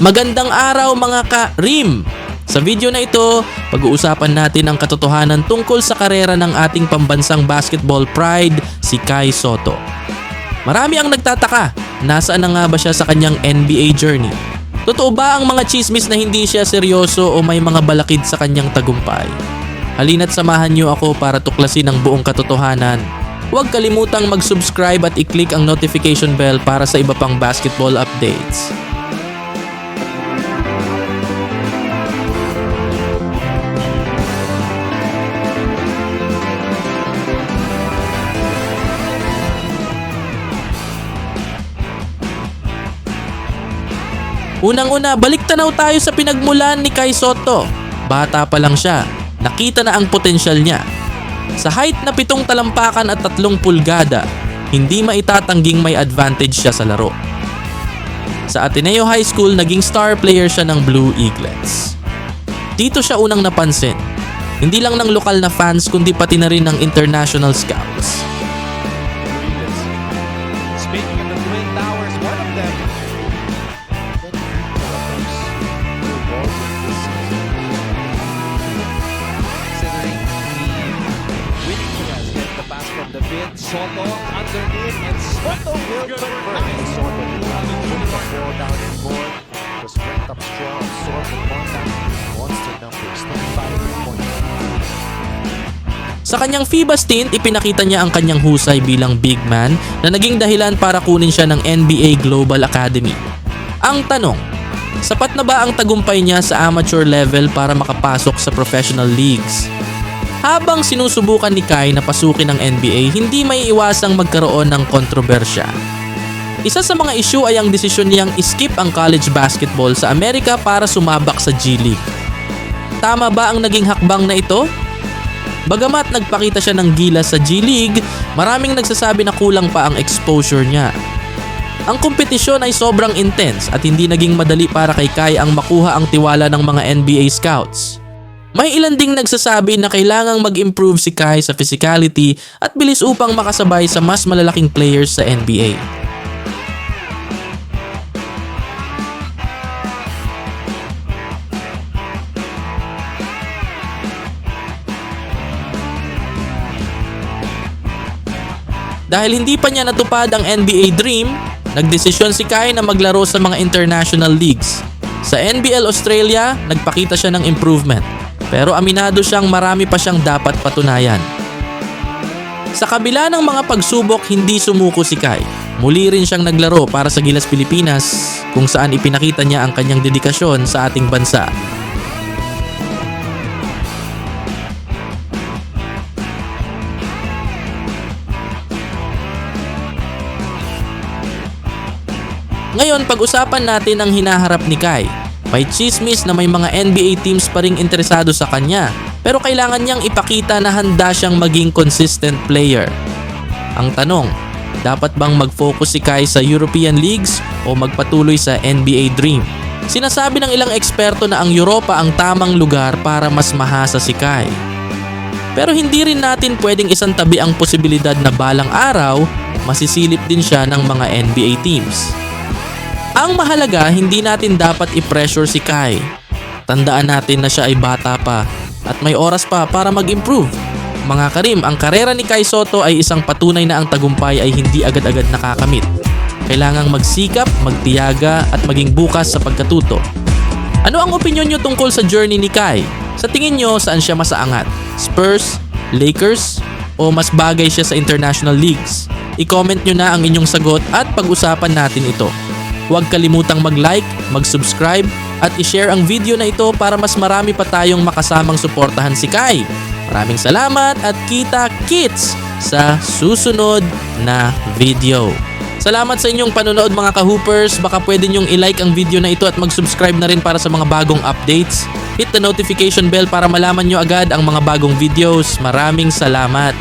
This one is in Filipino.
Magandang araw mga ka-rim! Sa video na ito, pag-uusapan natin ang katotohanan tungkol sa karera ng ating pambansang basketball pride, si Kai Soto. Marami ang nagtataka, nasaan na nga ba siya sa kanyang NBA journey? Totoo ba ang mga chismis na hindi siya seryoso o may mga balakid sa kanyang tagumpay? Halina't samahan niyo ako para tuklasin ang buong katotohanan. Huwag kalimutang mag-subscribe at i-click ang notification bell para sa iba pang basketball updates. Unang-una, balik tanaw tayo sa pinagmulan ni Kai Soto. Bata pa lang siya, nakita na ang potensyal niya. Sa height na pitong talampakan at tatlong pulgada, hindi maitatangging may advantage siya sa laro. Sa Ateneo High School, naging star player siya ng Blue Eaglets. Dito siya unang napansin. Hindi lang ng lokal na fans kundi pati na rin ng international scouts. Soto underneath and Soto will convert Soto putting the ball down in court was ranked up strong Soto contact monster numbers 35 points Sa kanyang FIBA stint, ipinakita niya ang kanyang husay bilang big man na naging dahilan para kunin siya ng NBA Global Academy. Ang tanong, sapat na ba ang tagumpay niya sa amateur level para makapasok sa professional leagues? Habang sinusubukan ni Kai na pasukin ng NBA, hindi may iwasang magkaroon ng kontrobersya. Isa sa mga issue ay ang desisyon niyang skip ang college basketball sa Amerika para sumabak sa G League. Tama ba ang naging hakbang na ito? Bagamat nagpakita siya ng gilas sa G League, maraming nagsasabi na kulang pa ang exposure niya. Ang kompetisyon ay sobrang intense at hindi naging madali para kay Kai ang makuha ang tiwala ng mga NBA scouts. May ilan ding nagsasabi na kailangang mag-improve si Kai sa physicality at bilis upang makasabay sa mas malalaking players sa NBA. Dahil hindi pa niya natupad ang NBA dream, nagdesisyon si Kai na maglaro sa mga international leagues. Sa NBL Australia, nagpakita siya ng improvement. Pero aminado siyang marami pa siyang dapat patunayan. Sa kabila ng mga pagsubok, hindi sumuko si Kai. Muli rin siyang naglaro para sa Gilas Pilipinas kung saan ipinakita niya ang kanyang dedikasyon sa ating bansa. Ngayon, pag-usapan natin ang hinaharap ni Kai. May chismis na may mga NBA teams pa ring interesado sa kanya, pero kailangan niyang ipakita na handa siyang maging consistent player. Ang tanong, dapat bang mag-focus si Kai sa European Leagues o magpatuloy sa NBA Dream? Sinasabi ng ilang eksperto na ang Europa ang tamang lugar para mas mahasa si Kai. Pero hindi rin natin pwedeng isang tabi ang posibilidad na balang araw, masisilip din siya ng mga NBA teams. Ang mahalaga, hindi natin dapat i-pressure si Kai. Tandaan natin na siya ay bata pa at may oras pa para mag-improve. Mga karim, ang karera ni Kai Soto ay isang patunay na ang tagumpay ay hindi agad-agad nakakamit. Kailangang magsikap, magtiyaga at maging bukas sa pagkatuto. Ano ang opinion nyo tungkol sa journey ni Kai? Sa tingin nyo, saan siya masaangat? Spurs? Lakers? O mas bagay siya sa international leagues? I-comment nyo na ang inyong sagot at pag-usapan natin ito. Huwag kalimutang mag-like, mag-subscribe at i-share ang video na ito para mas marami pa tayong makasamang suportahan si Kai. Maraming salamat at kita-kits sa susunod na video. Salamat sa inyong panonood mga ka-hoopers. Baka pwede nyong i-like ang video na ito at mag-subscribe na rin para sa mga bagong updates. Hit the notification bell para malaman nyo agad ang mga bagong videos. Maraming salamat.